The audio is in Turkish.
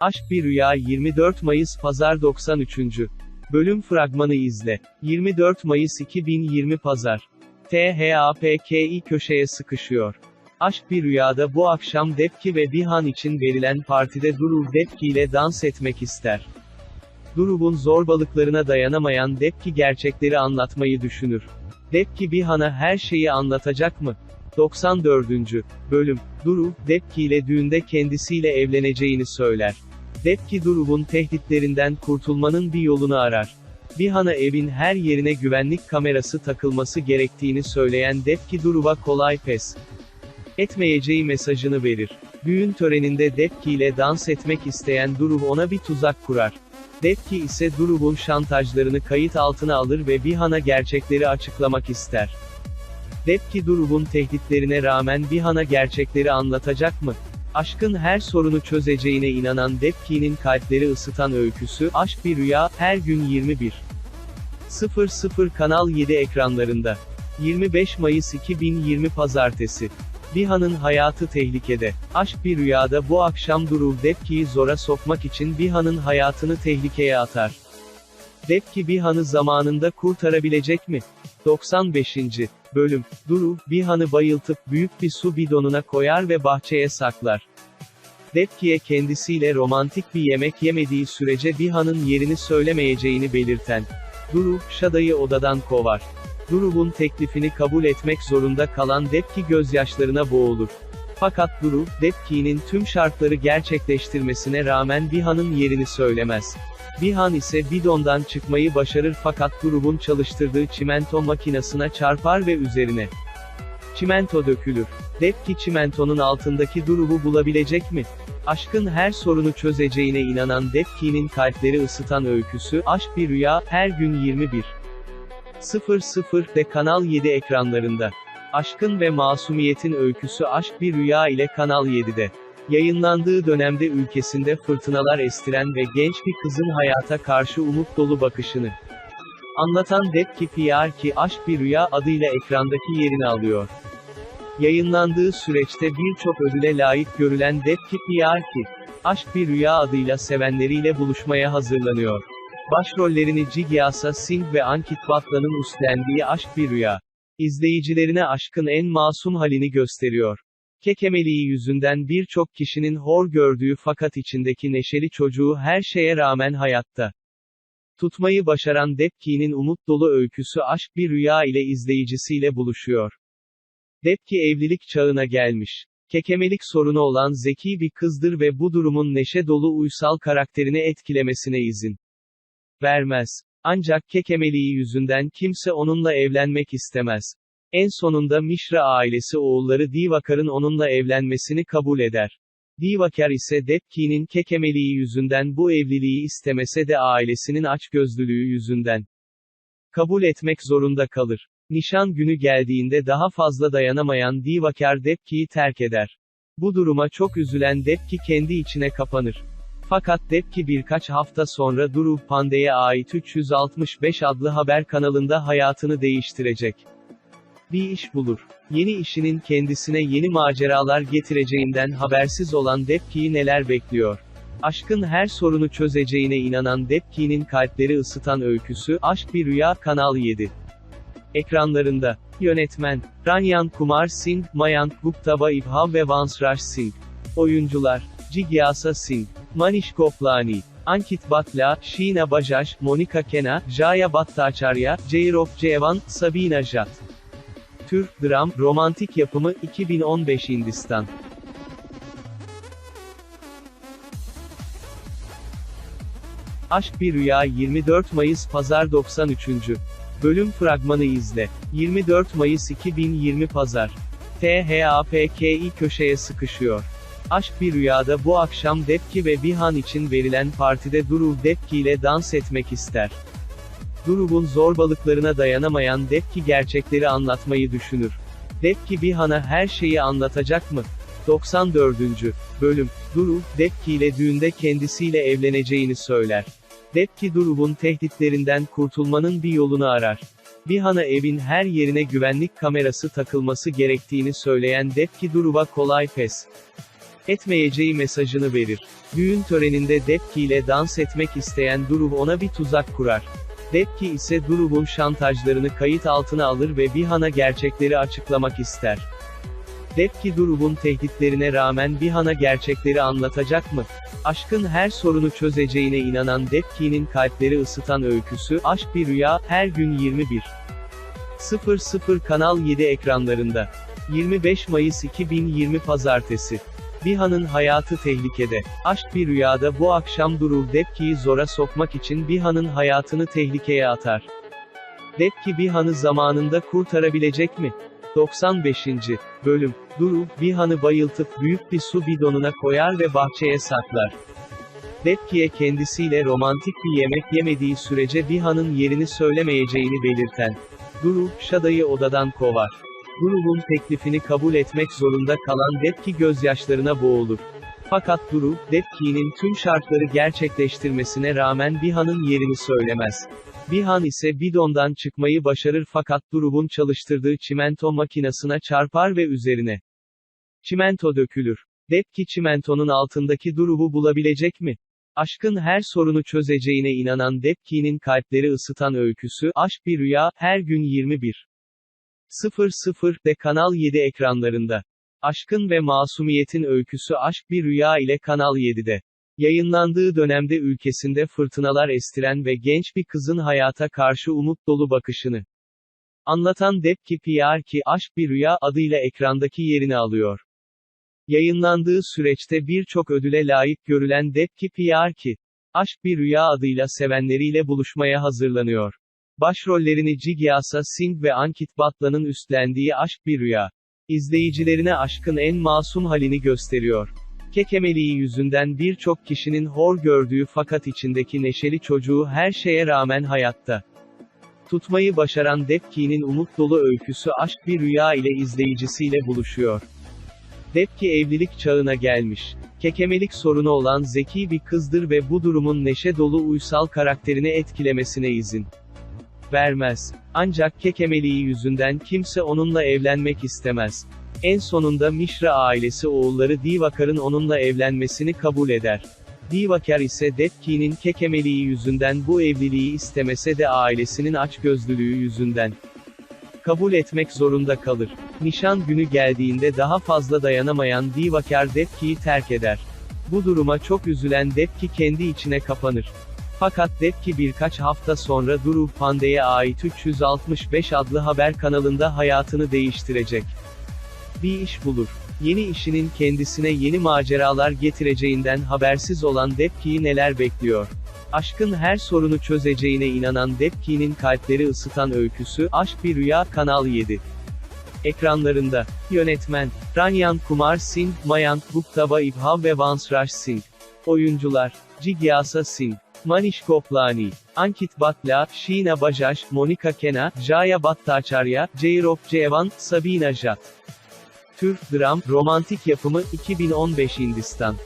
Aşk Bir Rüya 24 Mayıs Pazar 93. Bölüm fragmanı izle. 24 Mayıs 2020 Pazar. THAPKİ köşeye sıkışıyor. Aşk Bir Rüyada bu akşam Depki ve Bihan için verilen partide Duru Depki ile dans etmek ister. Duruv'un zorbalıklarına dayanamayan Depki gerçekleri anlatmayı düşünür. Depki Bihan'a her şeyi anlatacak mı? 94. Bölüm, Duru, Depki ile düğünde kendisiyle evleneceğini söyler. Depki Duruv'un tehditlerinden kurtulmanın bir yolunu arar. Bihan'a evin her yerine güvenlik kamerası takılması gerektiğini söyleyen Depki Duruv'a kolay pes etmeyeceği mesajını verir. Düğün töreninde Depki ile dans etmek isteyen Duruv ona bir tuzak kurar. Depki ise Duruv'un şantajlarını kayıt altına alır ve Bihan'a gerçekleri açıklamak ister. Depki Duruv'un tehditlerine rağmen Bihan'a gerçekleri anlatacak mı? Aşkın her sorunu çözeceğine inanan Depki'nin kalpleri ısıtan öyküsü, Aşk Bir Rüya, her gün 21. 00 Kanal 7 ekranlarında. 25 Mayıs 2020 Pazartesi. Bihan'ın hayatı tehlikede. Aşk bir rüyada bu akşam Duru Depki'yi zora sokmak için Bihan'ın hayatını tehlikeye atar. Depki Bihan'ı zamanında kurtarabilecek mi? 95. Bölüm, Duru, Bihan'ı bayıltıp büyük bir su bidonuna koyar ve bahçeye saklar. Depki'ye kendisiyle romantik bir yemek yemediği sürece Bihan'ın yerini söylemeyeceğini belirten. Duru, Şada'yı odadan kovar. Duru'nun teklifini kabul etmek zorunda kalan Depki gözyaşlarına boğulur. Fakat Duru, Depki'nin tüm şartları gerçekleştirmesine rağmen Bihan'ın yerini söylemez. Bihan ise bidondan çıkmayı başarır fakat Duru'nun çalıştırdığı çimento makinasına çarpar ve üzerine çimento dökülür. Depki çimentonun altındaki Duru'u bulabilecek mi? Aşkın her sorunu çözeceğine inanan Depki'nin kalpleri ısıtan öyküsü, Aşk Bir Rüya, her gün 21. 00 de Kanal 7 ekranlarında. Aşkın ve Masumiyetin öyküsü Aşk Bir Rüya ile Kanal 7'de. Yayınlandığı dönemde ülkesinde fırtınalar estiren ve genç bir kızın hayata karşı umut dolu bakışını anlatan Depki PR ki Aşk Bir Rüya adıyla ekrandaki yerini alıyor. Yayınlandığı süreçte birçok ödüle layık görülen Depki PR ki Aşk Bir Rüya adıyla sevenleriyle buluşmaya hazırlanıyor. Başrollerini Jigyasa Singh ve Ankit Batla'nın üstlendiği Aşk Bir Rüya. İzleyicilerine aşkın en masum halini gösteriyor. Kekemeliği yüzünden birçok kişinin hor gördüğü fakat içindeki neşeli çocuğu her şeye rağmen hayatta. Tutmayı başaran Depki'nin umut dolu öyküsü Aşk Bir Rüya ile izleyicisiyle buluşuyor. Depki evlilik çağına gelmiş. Kekemelik sorunu olan zeki bir kızdır ve bu durumun neşe dolu uysal karakterini etkilemesine izin vermez. Ancak kekemeliği yüzünden kimse onunla evlenmek istemez. En sonunda Mişra ailesi oğulları Divakar'ın onunla evlenmesini kabul eder. Divakar ise Depki'nin kekemeliği yüzünden bu evliliği istemese de ailesinin açgözlülüğü yüzünden kabul etmek zorunda kalır. Nişan günü geldiğinde daha fazla dayanamayan Divakar Depki'yi terk eder. Bu duruma çok üzülen Depki kendi içine kapanır. Fakat Depki birkaç hafta sonra Duru Pandey'e ait 365 adlı haber kanalında hayatını değiştirecek. Bir iş bulur. Yeni işinin kendisine yeni maceralar getireceğinden habersiz olan Depki'yi neler bekliyor? Aşkın her sorunu çözeceğine inanan Depki'nin kalpleri ısıtan öyküsü, Aşk Bir Rüya, Kanal 7. Ekranlarında. Yönetmen, Ranyan Kumar Singh, Mayank Gupta Vaibhav ve Vansraj Singh. Oyuncular, Jigyasa Singh, Manish Goplani, Ankit Batla, Sheena Bajaj, Monica Kena, Jaya Bhattacharya, Jayrov Jevan, Sabina Jat. Tür, dram, romantik yapımı, 2015 Hindistan. Aşk Bir Rüya 24 Mayıs Pazar 93. Bölüm fragmanı izle. 24 Mayıs 2020 Pazar. THAPKİ köşeye sıkışıyor. Aşk Bir Rüyada bu akşam Depki ve Bihan için verilen partide Duru Depki ile dans etmek ister. Duru'nun zorbalıklarına dayanamayan Depki gerçekleri anlatmayı düşünür. Depki Bihan'a her şeyi anlatacak mı? 94. Bölüm, Duru, Depki ile düğünde kendisiyle evleneceğini söyler. Depki Duru'nun tehditlerinden kurtulmanın bir yolunu arar. Bihan'a evin her yerine güvenlik kamerası takılması gerektiğini söyleyen Depki Duru'ya kolay pes etmeyeceği mesajını verir. Düğün töreninde Depki ile dans etmek isteyen Duruv ona bir tuzak kurar. Depki ise Duruv'un şantajlarını kayıt altına alır ve Bihan'a gerçekleri açıklamak ister. Depki Duruv'un tehditlerine rağmen Bihan'a gerçekleri anlatacak mı? Aşkın her sorunu çözeceğine inanan Depki'nin kalpleri ısıtan öyküsü, Aşk Bir Rüya, her gün 21. 00 Kanal 7 ekranlarında. 25 Mayıs 2020 Pazartesi. Bihan'ın hayatı tehlikede. Aşk bir rüyada bu akşam Durul Depki'yi zora sokmak için Bihan'ın hayatını tehlikeye atar. Depki Bihan'ı zamanında kurtarabilecek mi? 95. Bölüm. Durul, Bihan'ı bayıltıp büyük bir su bidonuna koyar ve bahçeye saklar. Depki'ye kendisiyle romantik bir yemek yemediği sürece Bihan'ın yerini söylemeyeceğini belirten. Duru, Şada'yı odadan kovar. Duru'nun teklifini kabul etmek zorunda kalan Depki gözyaşlarına boğulur. Fakat Duru, Depki'nin tüm şartları gerçekleştirmesine rağmen Bihan'ın yerini söylemez. Bihan ise bidondan çıkmayı başarır fakat Duru'nun çalıştırdığı çimento makinasına çarpar ve üzerine çimento dökülür. Depki çimentonun altındaki Duru'u bulabilecek mi? Aşkın her sorunu çözeceğine inanan Depki'nin kalpleri ısıtan öyküsü, Aşk Bir Rüya, her gün 21. 00 de Kanal 7 ekranlarında. Aşkın ve Masumiyetin öyküsü Aşk Bir Rüya ile Kanal 7'de. Yayınlandığı dönemde ülkesinde fırtınalar estiren ve genç bir kızın hayata karşı umut dolu bakışını anlatan Depki PR ki Aşk Bir Rüya adıyla ekrandaki yerini alıyor. Yayınlandığı süreçte birçok ödüle layık görülen Depki PR ki Aşk Bir Rüya adıyla sevenleriyle buluşmaya hazırlanıyor. Başrollerini Jigyasa Singh ve Ankit Batla'nın üstlendiği Aşk Bir Rüya. İzleyicilerine aşkın en masum halini gösteriyor. Kekemeliği yüzünden birçok kişinin hor gördüğü fakat içindeki neşeli çocuğu her şeye rağmen hayatta. Tutmayı başaran Depki'nin umut dolu öyküsü Aşk Bir Rüya ile izleyicisiyle buluşuyor. Depki evlilik çağına gelmiş. Kekemelik sorunu olan zeki bir kızdır ve bu durumun neşe dolu uysal karakterini etkilemesine izin vermez. Ancak kekemeliği yüzünden kimse onunla evlenmek istemez. En sonunda Mishra ailesi oğulları Divakar'ın onunla evlenmesini kabul eder. Divakar ise Depki'nin kekemeliği yüzünden bu evliliği istemese de ailesinin açgözlülüğü yüzünden kabul etmek zorunda kalır. Nişan günü geldiğinde daha fazla dayanamayan Divakar Depki'yi terk eder. Bu duruma çok üzülen Depki kendi içine kapanır. Fakat Depki birkaç hafta sonra Duru Pandey'e ait 365 adlı haber kanalında hayatını değiştirecek. Bir iş bulur. Yeni işinin kendisine yeni maceralar getireceğinden habersiz olan Depki'yi neler bekliyor? Aşkın her sorunu çözeceğine inanan Depki'nin kalpleri ısıtan öyküsü, Aşk Bir Rüya, Kanal 7. Ekranlarında. Yönetmen, Ranyan Kumar Singh, Mayank Gupta İbhav ve Vansraj Singh. Oyuncular, Jigyasa Singh, Manish Koplani, Ankit Batla, Sheena Bajaj, Monica Kena, Jaya Bhattacharya, Jayrop Jevan, Sabina Jat. Türk dram, romantik yapımı, 2015 Hindistan.